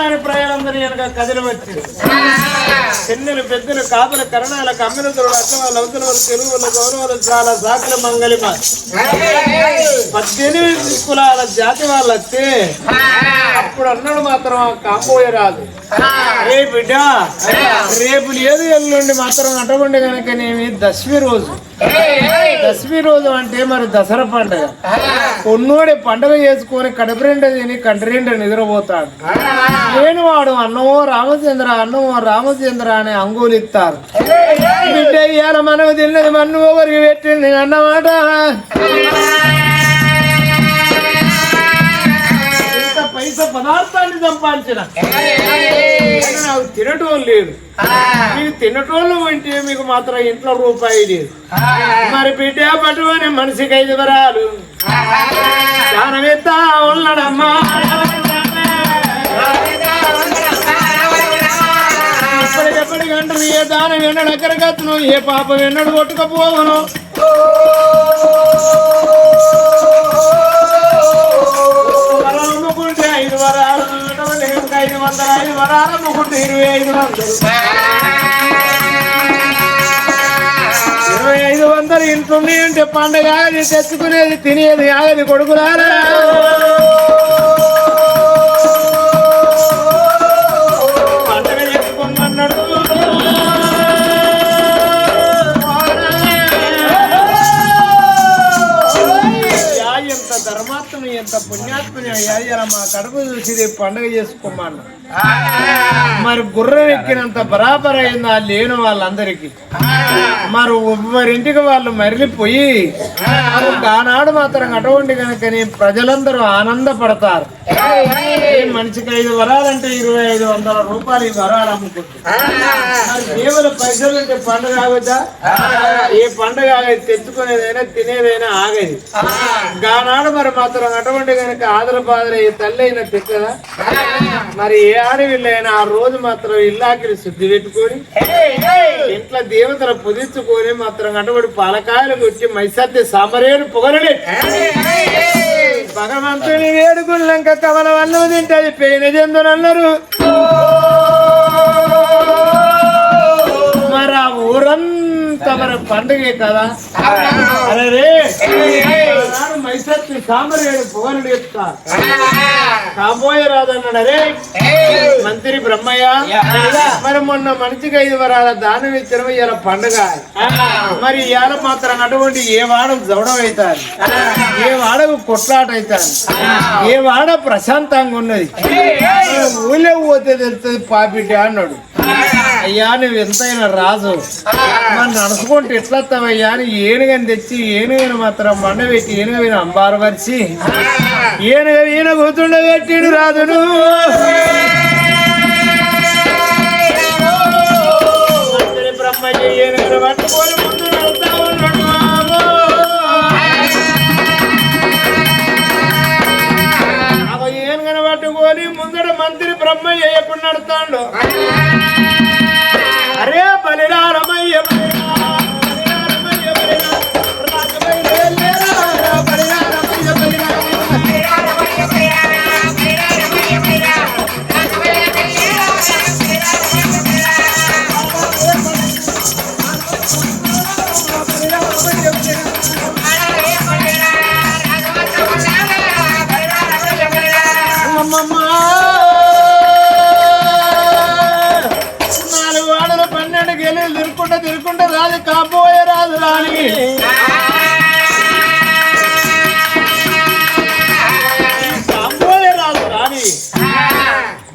అని ప్రయాణందరూ వెనక కదిలి వచ్చింది చిన్నలు పెద్దలు కాపుల కరణాల అమ్మినతులు అట్ల వాళ్ళ అవతల వాళ్ళు తెలుగు వాళ్ళ గౌరవాలు చాలా సాకుల మంగళిమ. పద్దెనిమిది కులాల జాతి వాళ్ళు వస్తే అప్పుడు అన్నాడు మాత్రం కాపోయే రాదు. రే బిడ్డ రేపు లేదు ఎల్లుండి మాత్రం అటువంటి కనుక నేమి దశమి రోజు. దశమి రోజు అంటే మరి దసరా పండుగ. కొన్నోడి పండుగ చేసుకొని కడుపు రెండు తిని కంటి రెండు నిద్రపోతాడు. లేని వాడు అన్నమో రామచంద్ర అన్నమో రామచంద్ర అని అంగూలిస్తారు. బిడ్డ ఇవాళ మనకు తిన్నది మన్ను ఒకరికి పెట్టింది? అన్నమాట. పైస పదార్థాన్ని సంపాదించిన. నాకు తినటం లేదు. మీకు తినటోళ్ళు ఉంటే మీకు మాత్రం ఇంట్లో రూపాయి లేదు. మరి బిడ్డ పట్టుకొని మనిషికి ఐదు వరాలు. దానమెత్తా ఉన్నాడమ్మా ఎప్పటికెప్పటికి అంటారు ఏ దానం ఎన్నడు అక్కడికత్తును ఏ పాపం ఎన్నడు కొట్టుకపోవను. వందల ఐదు వరాల అమ్ముకుంటే ఇరవై ఐదు వందలు. ఇరవై ఐదు వందలు ఇంట్లోనే అంటే పండగ ఆగది తెచ్చుకునేది తినేది ఆగది కొడుకులారా? పండగ ఎంత ధర్మాత్మని ఎంత పుణ్యాత్మని అయ్యా ఇలా మా కడుపు చూసి పండుగ పండగ చేసుకోమన్నా మరి గుర్రం ఎక్కినంత బరాబర్ అయిందా లేని వాళ్ళందరికీ? మరి ఒవ్వరింటికి వాళ్ళు మరలిపోయి ఆనాడు మాత్రం అటువంటి కనుకని ప్రజలందరూ ఆనందపడతారు. మనిషికి ఐదు వరాలంటే ఇరవై ఐదు వందల రూపాయలు ఈ వరాలు అమ్ముకుంటారు పైసలు అంటే పండుగ ఆగుతా ఏ పండుగ ఆగేది? తెచ్చుకునేదైనా తినేదైనా ఆగేది. గానాడు మరి మాత్రం అటువంటి కనుక ఆదర బాదర ఏ తల్లి అయినా తిట్టదా మరి ఏ ఆడవిల్లైనా ఆ రోజు మాత్రం ఇల్లాకిని శుద్ధి పెట్టుకొని ఇంట్లో దేవతల పుదించుకొని మాత్రం అటువంటి పాలకాయలు కొట్టి మైసత్య సామరేరు పొగరని భగవంతుని వేడుకున్నాక కమల వల్ల తింటది పేన చెందునన్నారు మరి ఆ ఊరంతా మరి పండుగే కదా? అరే రే మైసత్తి సామరేడు పొగరుడు చెప్తా కాబోయే రాదన్నాడు అరే మంత్రి బ్రహ్మయ్య. మరి మొన్న మనిషికి ఐదు వరాల దానం ఇచ్చిన ఇవాళ పండుగ. మరి ఇవాళ మాత్రం అటువంటి ఏ వాడ జవడం అవుతారు ఏ వాడకు కొట్లాట అవుతారు ఏ వాడ ప్రశాంతంగా ఉన్నది? ఊళ్ళో పోతే తెలుస్తుంది పాపిటి అన్నాడు. అయ్యా నువ్వు ఎంతైనా రాజు. మరి నడుచుకుంటూ ఎట్లా అని ఏనుగని తెచ్చి ఏనుగని మాత్రం మండ పెట్టి ఏనుగ అంబారు పరిచి ఏనుగ ఈయన కూతుండబెట్టిడు రాజును. మంత్రి బ్రహ్మయ్య ఏనుగను పట్టుకొని ముందు నడుస్తా ఉన్నాడు పట్టుకొని ముందర మంత్రి బ్రహ్మయ్య ఎప్పుడు నడుస్తాడు?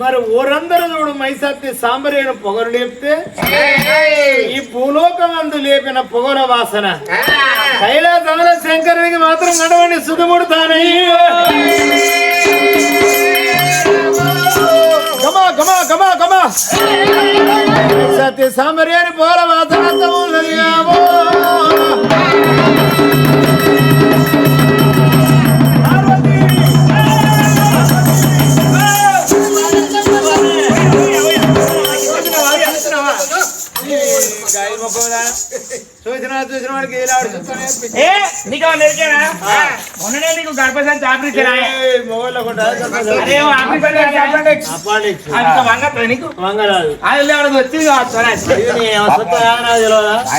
మరి ఊరందరూ చూడు మైసత్తి సాంబరేను పొగరు లేపితే ఈ భూలోకమందు లేపిన పొగల వాసన. కైలాసముల శంకరునికి మాత్రం నడవండి సుధముడుతానయ్యో గమా గమా గమా గమా. సత్య సామర్యాన్ని పోల వాసనంతా ఉన్నది.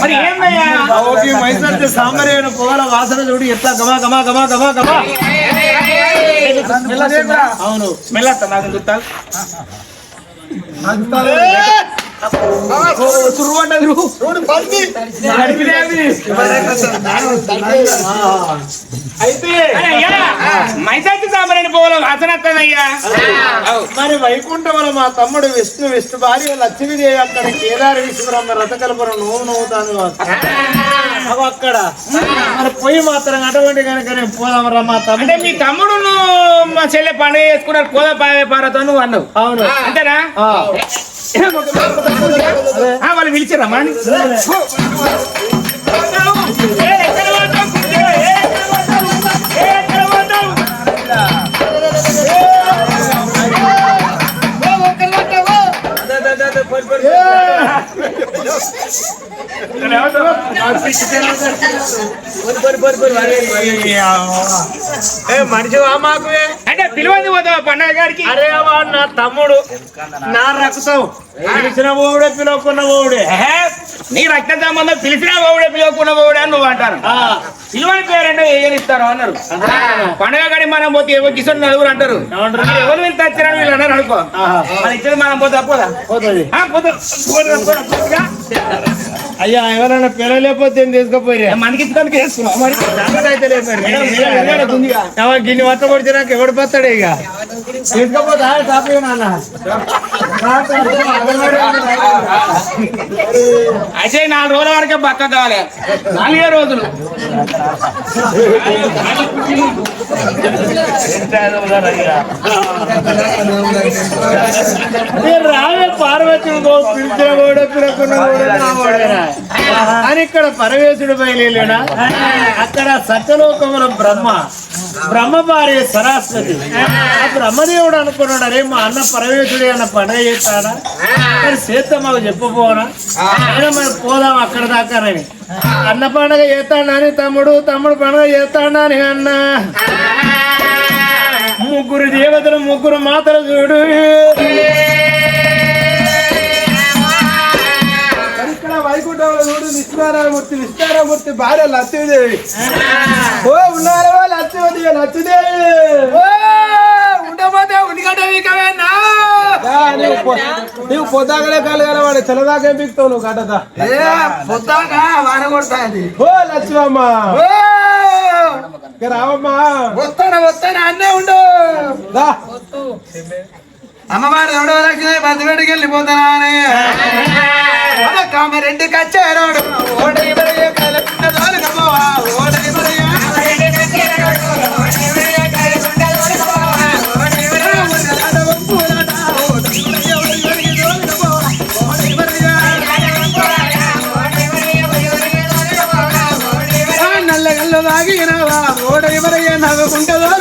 మరి ఏందయ్యా ఓకే మైసూర్ సాంబార్ పొగల వాసన చూడు ఎట్లా గమా గమా గమా గమా గమా అవును. మెల్లత్తా నాకు గుర్తా అయితే సాంబరని పోవడం వాసన వస్తుందయ్యా మరి వైకుంఠంలో మా తమ్ముడు విష్ణు విష్ణు భార్య లక్ష్మీదేవి అక్కడ కేదారి విశ్వబ్రహ్మ రథకల్పన నోవు నవ్వుతాను అక్కడ. మరి పొయ్యి మాత్రం అటువంటి కనుక నేను పోదాం రా మా అంటే తమ్ముడు మీ తమ్ముడు మా చెల్లె పండుగ చేసుకున్నారు కోద పారతో నువ్వు అన్నావు. అవును. అంతేనా? వాళ్ళు పిలిచారమ్మా మనిషి మాకు పోతావా పండగ గారికి? అరే వాడు నా తమ్ముడు. నా రక్తం. పిలిచిన ఓవుడే పిలవకున్న ఏహే, నీ రక్త సంబంధం పిలిచినా పోవుడే పిలవకుండా పోవుడే అని నువ్వు అంటారు పిలువని పేరంటే ఏం ఇస్తారు అన్నారు. పండగ గడి మనం పోతే ఎవరు కిషోర్ నలుగురు అంటారు. ఎవరు వెళ్తే వచ్చినా వీళ్ళు అన్నారు అనుకో. మరి ఇచ్చేది మనం పోతే పోదా. అయ్యా ఎవరైనా పిల్లలేకపోతే తీసుకుపోయి మనకి మరి? గిన్ని వట్ట పొడిచినాక ఎవడు పోతాడు ఇక? తీసుకపోతా తాపి నాన్న. అయితే నాలుగు రోజుల వరకే బక్క కావాలి. నాలుగే రోజులు. రావే పార్వతి అని ఇక్కడ పరమేశుడు బయలునా అక్కడ సత్యలోకముల బ్రహ్మ. బ్రహ్మవారి సరాస్వతి. సరస్వతి ఆ బ్రహ్మదేవుడు అనుకున్నాడు అరే మా అన్న పరమేశుడు అన్న పండుగ చేస్తాడా? మరి చేద్దాం మాకు చెప్పపోనా అయినా మరి పోదాం అక్కడ దాకానని అన్న పండుగ చేస్తాడని తమ్ముడు తమ్ముడు పండుగ చేస్తాడని అన్న. ముగ్గురు దేవతలు ముగ్గురు మాతలు చూడు. వైకుంఠంలో చూడు విష్ణునారాయణమూర్తి భార్య లక్ష్మీదేవి. ఓ ఉన్నారా లక్ష్మీదేవి లక్ష్మీదేవి. ఓ ఉండబోతే ఉనిగడ్డ వీకవేనా? నువ్వు పొ- నువ్వు పొద్దాకలే కాలు కలవాడు తెల్లదాకా పీకుతావు నువ్వు గడ్డదా పొద్దాక వాన కొడతాది. ఓ లక్ష్మమ్మ. రావమ్మా. వస్తాను వస్తాను అన్నే ఉండు. అమ్మవారు ఎవడో లక్ష్మి బతిపెట్టుకు மறக்காம ரெண்டு நல்ல நல்லதாக எனவா ஓடை வரைய நகை கொண்டதோ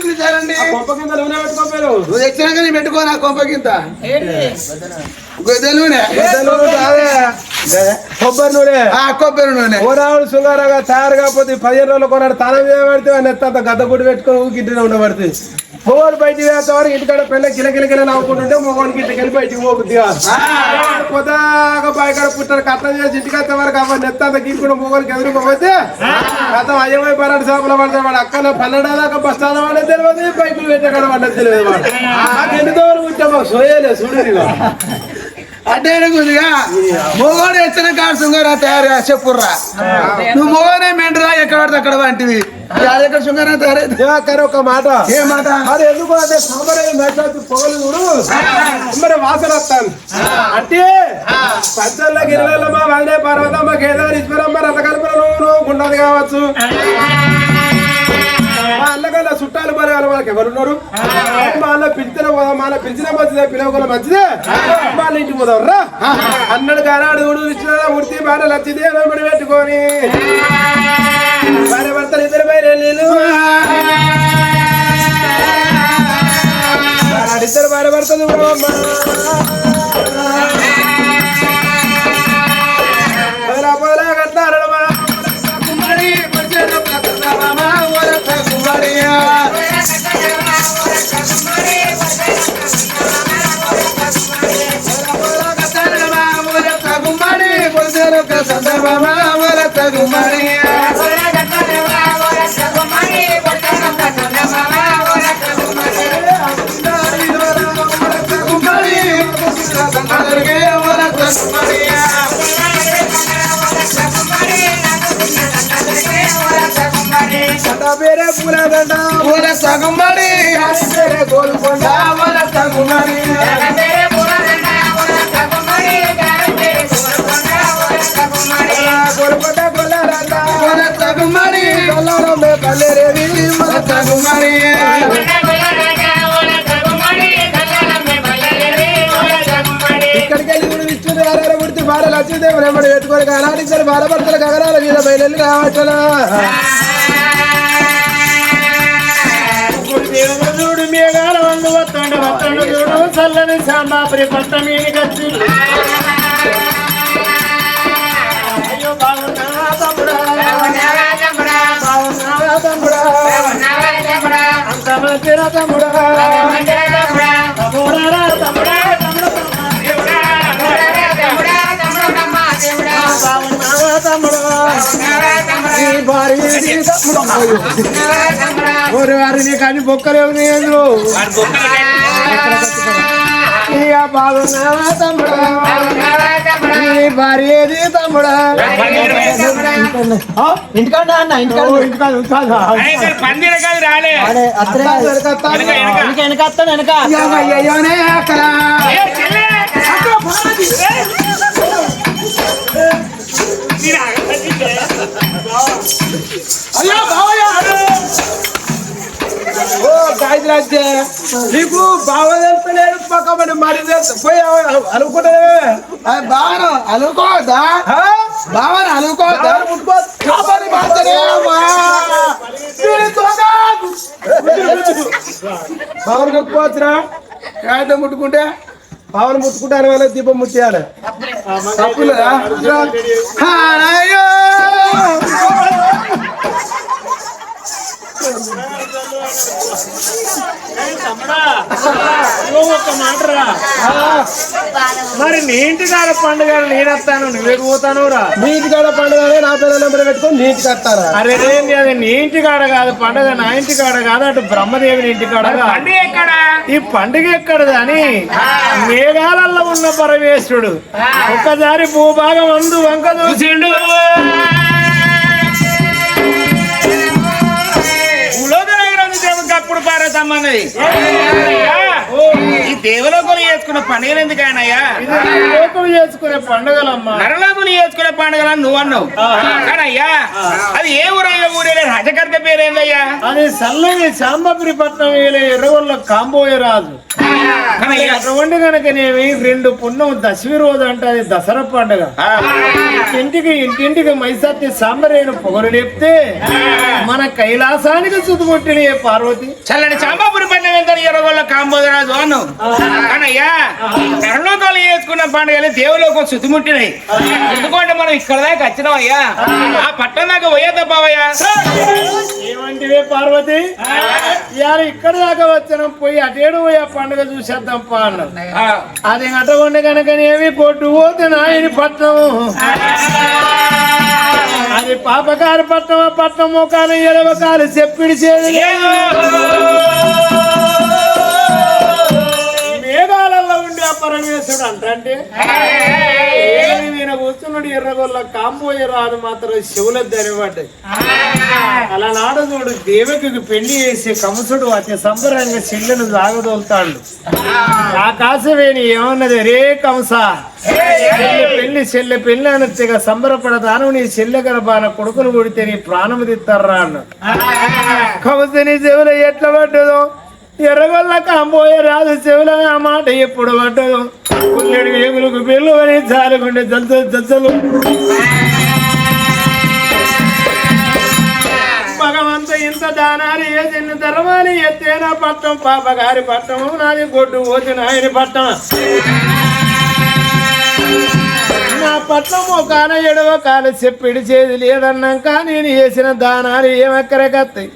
పిలిచారండి నువ్వు తెచ్చినాక పెట్టుకో నా కొంప కింద. గొద్దె నూనె. కొబ్బరి నూనె. ఆ కొబ్బరి నూనె. ఓరావుడు సుగారగా తయారు కాకపోతే పదిహేను రోజులు కొన్నాడు తాళం చేయబడితే నెత్త గద్ద గుడి పెట్టుకొని ఊకింటినే ఉండబడుతుంది. మొగోడు బయటికి వేసేవారు ఇంటికాడ పిల్ల కిల కిల కిల నవ్వుకుంటుంటే మొగోనికి ఇంటికి వెళ్ళి బయటికి పోతుంది పొద్దాక బాయికాడ పుట్టారు కట్టం చేసి ఇంటికి వచ్చే వరకు అవ్వ నెత్త అంత గీసుకుంటే మొగోనికి ఎదురు పోతే కథం అయ్యమై పరాడు చేపల పడితే వాడు. అక్కడ పన్నెండాదాకా బస్ స్టాండ్ వాడే తెలియదు బైకులు పెట్టాడు వాడే తెలియదు వాడు. ఎన్ని దూరం ఉంటే మాకు సోయలే చూడు అంటే కొద్దిగా మొగోడు ఎచ్చిన కాడు శృంగారా తయారు చెప్పుర్రా. నువ్వు మొగోనే మెంటరా ఎక్కడ పడితే అక్కడ వంటివి. ఎక్కడ తయారైంది? దివాకర్ ఒక మాట. ఏ మాట? అది ఎందుకు అంటే సాంబార్ మెట్లొచ్చి పొగలు చూడు. మరి వాసన వస్తాను అంటే పచ్చళ్ళ గిరిలమ్మ వదిలే పర్వతమ్మ కేదార్ ఈశ్వరమ్మ రథకల్పన నువ్వు ఉండదు కావచ్చు. మా అల్లగల్ల చుట్టాలు వాళ్ళ వాళ్ళకి ఎవరున్నారు? మా అన్న పిలిచిన మా అన్న పిలిచిన మంచిదే పిలవకుండా మంచిదే. మా అన్న ఇంటికి పోదాం రా. అన్నడు గానాడు ఊడు ఇచ్చిన ఉడితే బాగా నచ్చింది అని పెట్టుకొని. భార్య భర్తలు ఇద్దరు బయలు ఇద్దరు భార్య భర్తలు నా పేరే పూలదండ సగంబడి పేరే గోల్కొండ సగుమని గోల్కొండ లక్ష్మీదేవి ఎమ్మడి పెట్టుకొని అలాంటి ఇద్దరు భార్య భర్తల గగనాల మీద బయలు చూడు మేఘాల వత్తండు వత్తండు చూడు చల్లని సాంబాపురి పట్ట మీదకొచ్చి తమ్ముడా. అంత మంచిరా తమ్ముడా. తమ్ముడా తమ్ముడా బాగున్నావా తమ్ముడా. ఈ భార్య ఈ తమ్ముడు. ఓరి వారి నీకు అన్ని బొక్కలేవు నేను ఇక బాగున్నావా తమ్ముడా. నీ భార్య ఏది తమ్ముడా ఇంటికాడ అన్న ఇంటికాడ. వెనక వెనక. వస్తాను వెనక అయ్యోనే అక్కడ. అయ్యో బావయ్య ఓ గాయత్రి నీకు బావ తెలుస్తలేడు పక్కమని మరి పోయి అనుకుంటే బావను అనుకోవద్దా? కాపరి మాత్రమే అమ్మా. బావను కొట్టుకోవచ్చురా కాగితం ముట్టుకుంటే బావను ముట్టుకుంటాను వాళ్ళ దీపం ముట్టియాలి. తప్పులేదా? ఒక్క మాటరా మరి నీ ఇంటి కాడ పండుగ నేనొస్తాను నువ్వేడు పోతాను రా. నీటి కాడ పండుగ నా పిల్లల నెంబర్ పెట్టుకొని నీటి కట్టారా అరే అది? నీ ఇంటి కాడ కాదు పండుగ నా ఇంటి కాడ కాదు అటు బ్రహ్మదేవుని ఇంటి కాడ. పండుగ ఎక్కడ? ఈ పండుగ ఎక్కడది అని మేఘాలలో ఉన్న పరమేశ్వరుడు. ఒక్కసారి భూభాగం అందు వంక చూసిండు. అప్పుడు పార్వతమ్మన్నది ఈ దేవలోకలు చేసుకున్న పండుగలు ఇది లోకం చేసుకునే పండుగలమ్మా. నరలోకులు చేసుకునే పండుగలని నువ్వు అన్నావు. కానయ్యా అది ఏ ఊరయ్యా ఊరే రాజకర్త పేరేందయ్యా? అది చల్లని సాంబపురి పట్నం ఎర్రగొల్ల కాంబోయ రాజు. అటువంటి కనుకనేమి రెండు పుణ్యం దశమి రోజు అంటే అది దసరా పండుగ. ఆ, ఇంటింటికి మైసత్తి సాంబరేను పొగలు లేపితే మన కైలాసానికి చుట్టుముట్టిన పార్వతి? చల్లని చాంబాపురి పండుగ వెంకట ఎర్రగొల్ల కాంబోదరాజు అను కానయ్యా కర్ణలోకాలు చేసుకున్న పండుగలు దేవులోకి చుట్టుముట్టినాయి ఎందుకంటే మనం ఇక్కడ దాకా వచ్చినాం అయ్యా ఆ పట్టణం దాకా పోయేద్దా బావయ్యా ఏమంటివే పార్వతి? ఇవాళ ఇక్కడ దాకా వచ్చిన పోయి అటేడు పోయి ఆ పండుగ చూసేద్దాం పా అన్నారు ఆ, అది అటగొండ కనుకనేమి పొట్టు పోతే నాయని పట్నం అది పాపకారి పట్నం పట్నం ముఖాలు ఎడవ కాలు చెప్పిడి పరమేశ్వరుడు అంటే ఈయన కూర్చున్నాడు ఎర్రగొల్ల కాంబోయ రాదు మాత్రం శివుల ధరిపడ్డాయి అలా నాడు చూడు దేవకి పెళ్ళి చేసి కంసుడు అతి సంబరంగా చెల్లెను జాగదోలుతాడు ఆకాశవేణి ఏమన్నది? రే కంస పెళ్ళి చెల్లె పెళ్ళి అని తెగ సంబరపడతాను నీ చెల్లె గర్భాన కొడుకులు కొడితే నీ ప్రాణము తిత్తారా అన్నాడు. కంస నీ చెవుల ఎట్లా పడ్డదో? ఎర్రగొల్ల కాంబోయే రాజు చెవుల ఆ మాట ఎప్పుడు పట్టదు పుల్లెడు వేగులకు పెళ్ళు అని జాలుకుంటే జల్జలు జల్జలు భగవంత ఇంత దానాలు వేసిన ధర్మాలు ఎత్తేనా పట్టం పాపగారి పట్టము నాది గొడ్డు పోసిన నాయని పట్టం. నా పట్నం ఒక కాన ఎడవ కాలు చెప్పిడి చేది లేదన్నాక నేను వేసిన దానాలు ఏమక్కరకత్తాయి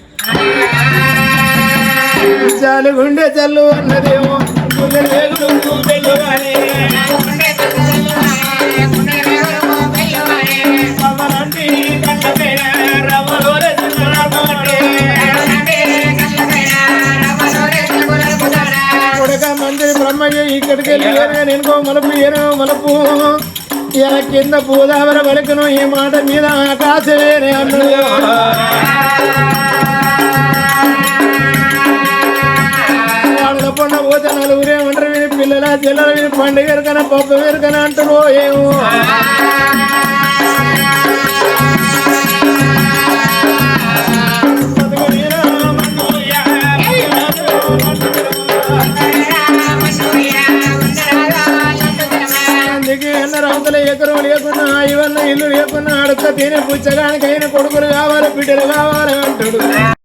చాలు గుండె చల్లు అన్నదేమో బ్రహ్మయ్య ఇక్కడికి వెళ్ళి నేను నినుకో మలుపు మలుపు. ఇలా కింద పూదావర పలుకును ఈ మాట మీద ఆకాశవేరే అన్నాడు చిల్లర వీరి పండుగ ఎరకన పప్పు ఎరకన అంటారు ఏమో అందుకే ఎకరం లేకున్నా ఇవన్న ఇల్లు లేకున్నా అడుక్క తినే పుచ్చగానికైన కొడుకులు కావాలి బిడ్డలు కావాలి అంటాడు.